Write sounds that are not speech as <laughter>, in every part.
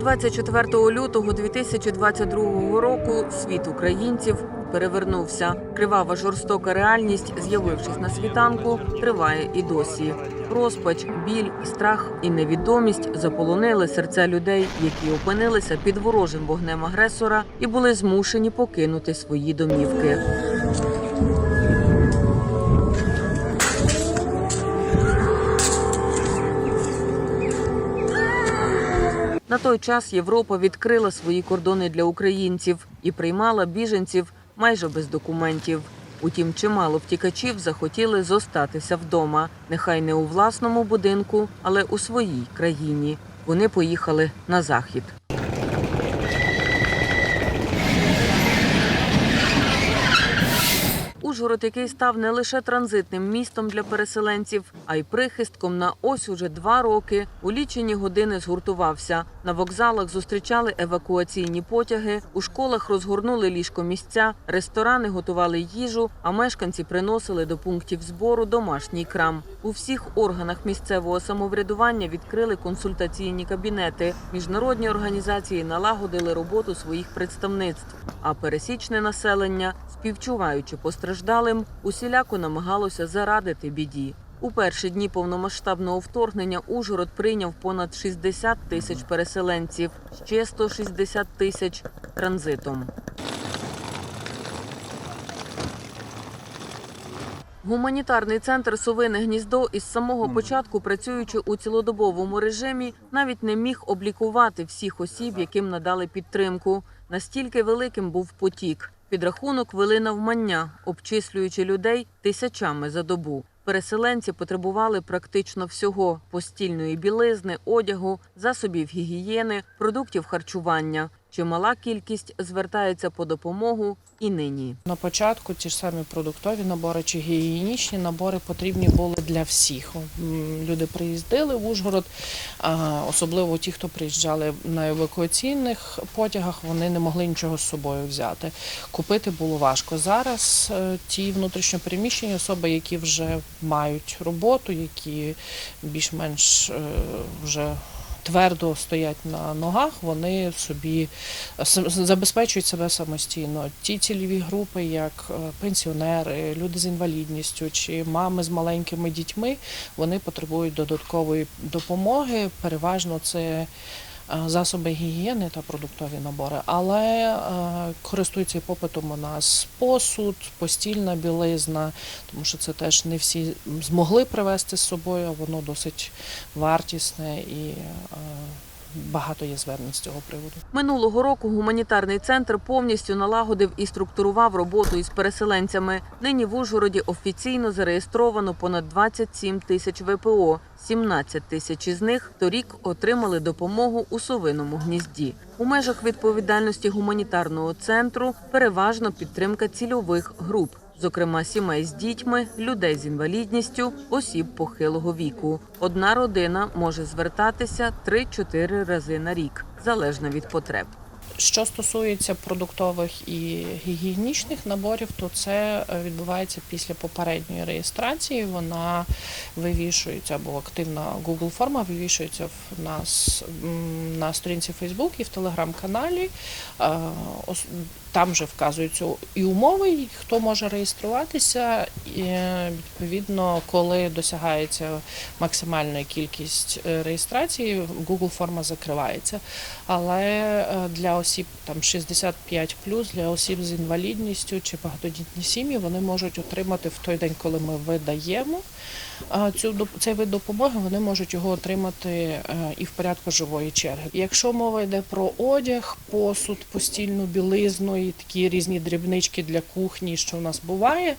24 лютого 2022 року світ українців перевернувся. Кривава жорстока реальність, з'явившись на світанку, триває і досі. Розпач, біль, страх і невідомість заполонили серця людей, які опинилися під ворожим вогнем агресора і були змушені покинути свої домівки. На той час Європа відкрила свої кордони для українців і приймала біженців майже без документів. Утім, чимало втікачів захотіли зостатися вдома, нехай не у власному будинку, але у своїй країні. Вони поїхали на захід. Ужгород, який став не лише транзитним містом для переселенців, а й прихистком на ось уже два роки. У лічені години згуртувався. На вокзалах зустрічали евакуаційні потяги, у школах розгорнули ліжкомісця, ресторани готували їжу, а мешканці приносили до пунктів збору домашній крам. У всіх органах місцевого самоврядування відкрили консультаційні кабінети. Міжнародні організації налагодили роботу своїх представництв. А пересічне населення, співчуваючи постраждалим, усіляко намагалося зарадити біді. У перші дні повномасштабного вторгнення Ужгород прийняв понад 60 тисяч переселенців, ще 160 тисяч транзитом. Гуманітарний центр Совине гніздо із самого початку, працюючи у цілодобовому режимі, навіть не міг облікувати всіх осіб, яким надали підтримку. Настільки великим був потік. Підрахунок вели навмання, обчислюючи людей тисячами за добу. Переселенці потребували практично всього: постільної білизни, одягу, засобів гігієни, продуктів харчування. Чимала кількість звертається по допомогу і нині. На початку ті ж самі продуктові набори чи гігієнічні набори потрібні були для всіх. Люди приїздили в Ужгород, особливо ті, хто приїжджали на евакуаційних потягах, вони не могли нічого з собою взяти. Купити було важко. Зараз е, ті внутрішньопереміщені особи, які вже мають роботу, які більш-менш е, вже твердо стоять на ногах, вони собі с- забезпечують себе самостійно. Ті цільові групи, як е, пенсіонери, люди з інвалідністю чи мами з маленькими дітьми, вони потребують додаткової допомоги. Переважно це е, засоби гігієни та продуктові набори, але е, користуються попитом у нас посуд, постільна білизна, тому що це теж не всі змогли привезти з собою, а воно досить вартісне і е, багато є звернень з цього приводу. Минулого року гуманітарний центр повністю налагодив і структурував роботу із переселенцями. Нині в Ужгороді офіційно зареєстровано понад 27 тисяч ВПО. 17 тисяч із них торік отримали допомогу у совиному гнізді. У межах відповідальності гуманітарного центру переважно підтримка цільових груп. Зокрема, сімей з дітьми, людей з інвалідністю, осіб похилого віку. Одна родина може звертатися 3-4 рази на рік, залежно від потреб. Що стосується продуктових і гігієнічних наборів, то це е, відбувається після попередньої реєстрації. Вона вивішується або активна Google форма вивішується в нас на сторінці Facebook і в телеграм-каналі. Там вже вказуються і умови, і хто може реєструватися. І е, відповідно, коли досягається максимальна кількість е, реєстрації, Google форма закривається. Але е, для осіб там 65 для осіб з інвалідністю чи багатодітні сім'ї вони можуть отримати в той день, коли ми видаємо цю цей вид допомоги, вони можуть його отримати і в порядку живої черги. Якщо мова йде про одяг, посуд, постільну білизну і такі різні дрібнички для кухні, що в нас буває,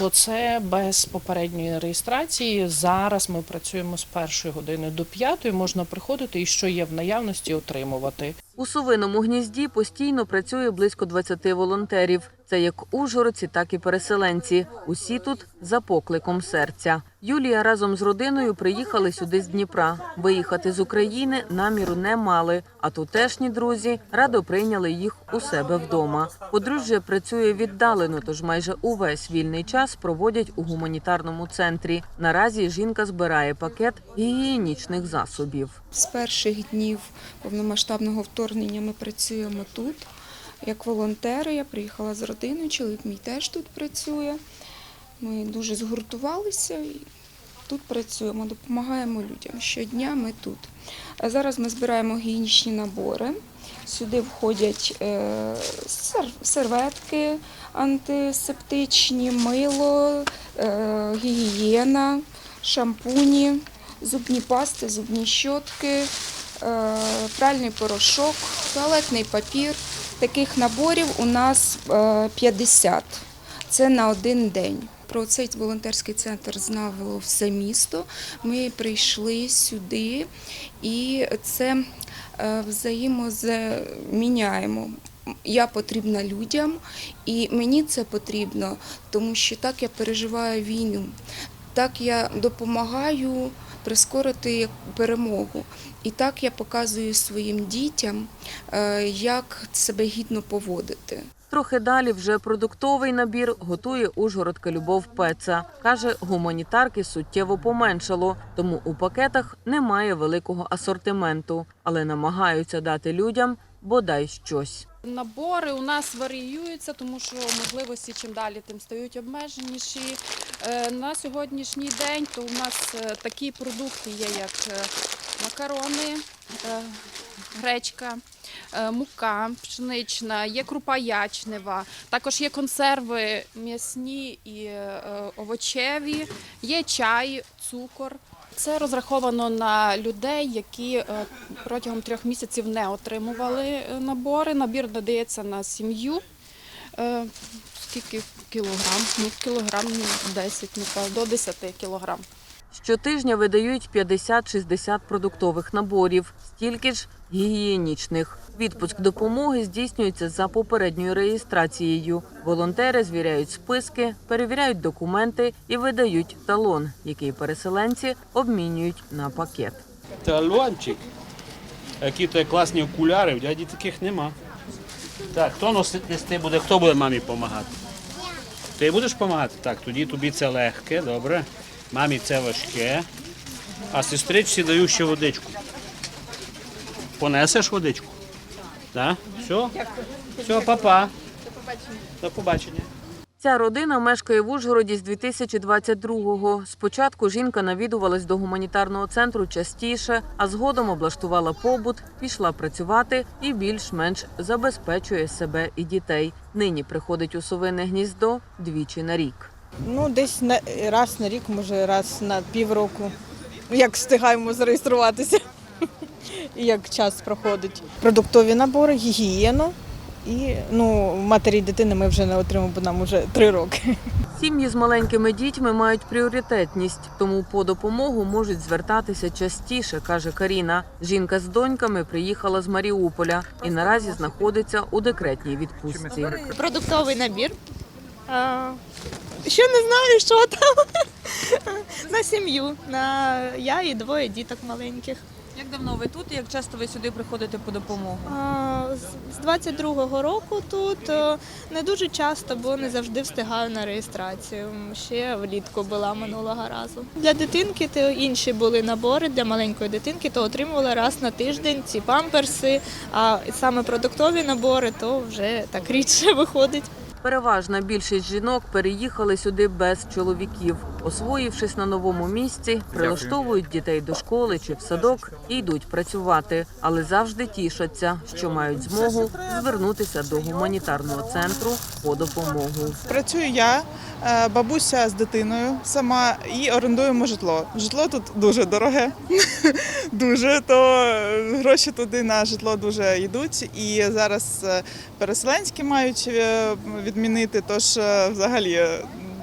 то це без попередньої реєстрації. Зараз ми працюємо з першої години до п'ятої. Можна приходити і що є в наявності, отримувати. У совиному гнізді постійно працює близько 20 волонтерів. Це як ужгородці, так і переселенці. Усі тут за покликом серця. Юлія разом з родиною приїхали сюди з Дніпра. Виїхати з України наміру не мали. А тутешні друзі радо прийняли їх у себе вдома. Подружжя працює віддалено, тож майже увесь вільний час проводять у гуманітарному центрі. Наразі жінка збирає пакет гігієнічних засобів. З перших днів повномасштабного вторгнення ми працюємо тут. Як волонтери, я приїхала з родиною, чоловік мій теж тут працює. Ми дуже згуртувалися і тут працюємо, допомагаємо людям. Щодня ми тут. А зараз ми збираємо гігієнічні набори. Сюди входять е, серветки антисептичні, мило, е, гігієна, шампуні, зубні пасти, зубні щотки, е, пральний порошок, туалетний папір. Таких наборів у нас е, 50. Це на один день. Про цей волонтерський центр знало все місто. Ми прийшли сюди і це взаємозаміняємо. Я потрібна людям, і мені це потрібно, тому що так я переживаю війну, так я допомагаю прискорити перемогу. І так я показую своїм дітям, е, як себе гідно поводити. Трохи далі вже продуктовий набір готує Ужгородка Любов Пеца. Каже, гуманітарки суттєво поменшало, тому у пакетах немає великого асортименту, але намагаються дати людям бодай щось. Набори у нас варіюються, тому що можливості чим далі, тим стають обмеженіші. Е, На сьогоднішній день то у нас е, такі продукти є, як е, макарони, гречка, мука пшенична, є крупа ячнева, також є консерви м'ясні і е, овочеві, є чай, цукор. Це розраховано на людей, які е, протягом трьох місяців не отримували е, набори. Набір надається на сім'ю. Е, Скільки кілограм? Ну, кілограм 10, напевно, до 10 кілограм. Щотижня видають 50-60 продуктових наборів, стільки ж гігієнічних. Відпуск допомоги здійснюється за попередньою реєстрацією. Волонтери звіряють списки, перевіряють документи і видають талон, який переселенці обмінюють на пакет. Талончик. Які то класні окуляри, в дяді таких нема. Так, хто носити нести буде, хто буде мамі допомагати? Ти будеш допомагати? Так, тоді тобі це легке, добре. Мамі це важке. А сестричці даю ще водичку. Понесеш водичку? Так? Все? Все, папа. До побачення. До побачення. Ця родина мешкає в Ужгороді з 2022-го. Спочатку жінка навідувалась до гуманітарного центру частіше, а згодом облаштувала побут, пішла працювати і більш-менш забезпечує себе і дітей. Нині приходить у совине гніздо двічі на рік. Ну, десь на раз на рік, може раз на півроку. Як встигаємо зареєструватися як час проходить. Продуктові набори, гігієна. І ну, матері дитини ми вже не отримали, бо нам вже три роки. Сім'ї з маленькими дітьми мають пріоритетність, тому по допомогу можуть звертатися частіше, каже Каріна. Жінка з доньками приїхала з Маріуполя і наразі знаходиться у декретній відпустці. продуктовий набір. А, ще не знаю, що там. <laughs> на сім'ю. На я і двоє діток маленьких. Як давно ви тут? Як часто ви сюди приходите по допомогу? А, з- з 22-го року тут е, не дуже часто, бо не завжди встигаю на реєстрацію. Ще влітку була минулого разу. Для дитинки то інші були набори для маленької дитинки, то отримувала раз на тиждень ці памперси. А саме продуктові набори то вже так рідше <laughs> виходить. Переважна більшість жінок переїхали сюди без чоловіків. Освоївшись на новому місці, прилаштовують дітей до школи чи в садок і йдуть працювати, але завжди тішаться, що мають змогу звернутися до гуманітарного центру по допомогу. Працюю я, е, бабуся з дитиною сама і орендуємо житло. Житло тут дуже дороге, <laughs> дуже то е, гроші туди на житло дуже йдуть. І зараз е, переселенські мають відмінити, тож взагалі.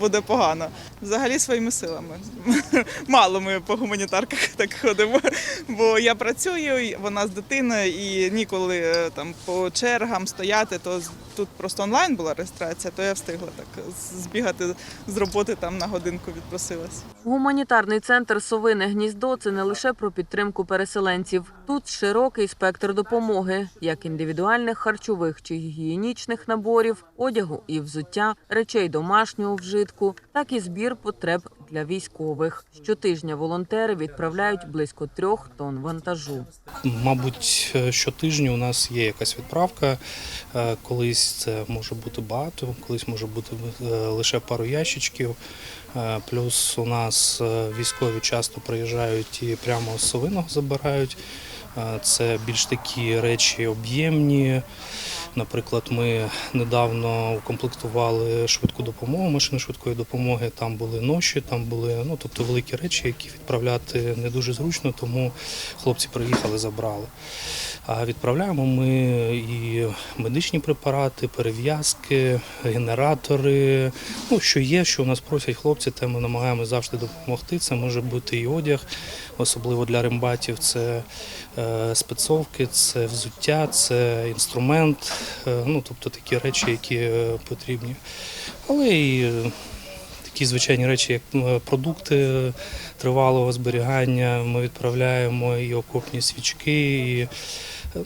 Буде погано. Взагалі своїми силами. <laughs> Мало ми по гуманітарках <laughs> так ходимо. Бо я працюю, вона з дитиною, і ніколи е, там по чергам стояти, то тут просто онлайн була реєстрація, то я встигла так збігати з роботи там на годинку відпросилась. Гуманітарний центр Совине гніздо це не лише про підтримку переселенців. Тут широкий спектр допомоги, як індивідуальних харчових чи гігієнічних наборів, одягу і взуття, речей домашнього вжитку, так і збір потреб для військових. Щотижня волонтери відправляють близько трьох тонн вантажу. Мабуть, щотижня у нас є якась відправка. Е, Колись це може бути багато, колись може бути е, лише пару ящичків. Е, Плюс у нас військові часто приїжджають і прямо з совиного забирають. Це більш такі речі об'ємні. Наприклад, ми недавно укомплектували швидку допомогу, машини швидкої допомоги. Там були ноші, там були ну, тобто великі речі, які відправляти не дуже зручно, тому хлопці приїхали, забрали. А відправляємо ми і медичні препарати, перев'язки, генератори. Ну, що є, що у нас просять хлопці, те ми намагаємося завжди допомогти. Це може бути і одяг, особливо для рембатів. Це е, спецовки, це взуття, це інструмент, е, ну тобто такі речі, які е, потрібні. Але і е, такі звичайні речі, як продукти тривалого зберігання. Ми відправляємо і окопні свічки, і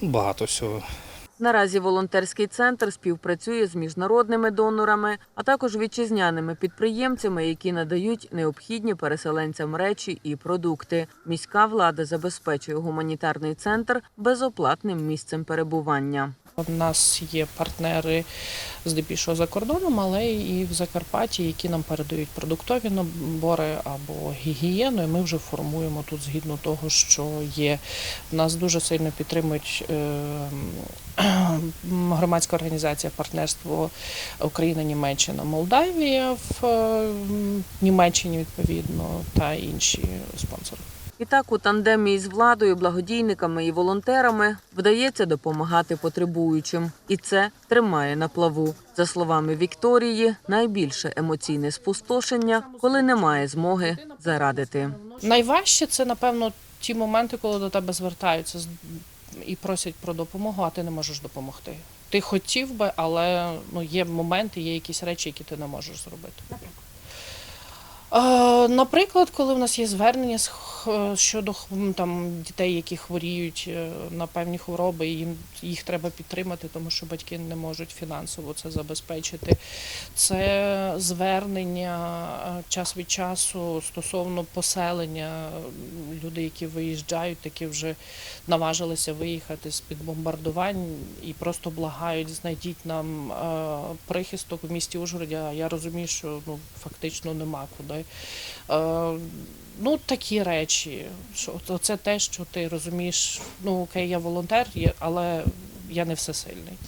багато всього. Наразі волонтерський центр співпрацює з міжнародними донорами, а також вітчизняними підприємцями, які надають необхідні переселенцям речі і продукти. Міська влада забезпечує гуманітарний центр безоплатним місцем перебування. У нас є партнери здебільшого за кордоном, але і в Закарпатті, які нам передають продуктові набори або гігієну. І ми вже формуємо тут згідно того, що є. Нас дуже сильно підтримують е, громадська організація партнерство Україна, Німеччина, Молдавія в е, Німеччині відповідно та інші спонсори. І так у тандемі із владою, благодійниками і волонтерами вдається допомагати потребуючим, і це тримає на плаву. За словами Вікторії, найбільше емоційне спустошення, коли немає змоги зарадити. Найважче це, напевно, ті моменти, коли до тебе звертаються з- і просять про допомогу, а ти не можеш допомогти. Ти хотів би, але ну, є моменти, є якісь речі, які ти не можеш зробити. Наприклад, коли в нас є звернення щодо там дітей, які хворіють е, на певні хвороби, і їм їх треба підтримати, тому що батьки не можуть фінансово це забезпечити. Це звернення е, час від часу стосовно поселення. Люди, які виїжджають, такі вже наважилися виїхати з під бомбардувань і просто благають, знайдіть нам е, прихисток в місті Ужгороді. Я розумію, що ну фактично нема куди. Е, Ну, такі речі. Що це те, що ти розумієш, ну окей, я волонтер, але я не всесильний.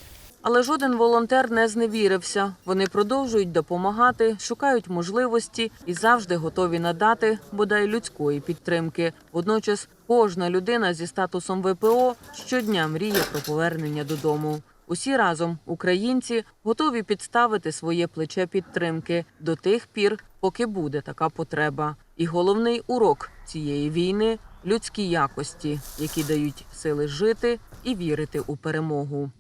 Але жоден волонтер не зневірився. Вони продовжують допомагати, шукають можливості і завжди готові надати бодай людської підтримки. Водночас кожна людина зі статусом ВПО щодня мріє про повернення додому. Усі разом, українці, готові підставити своє плече підтримки до тих пір, поки буде така потреба. І головний урок цієї війни людські якості, які дають сили жити і вірити у перемогу.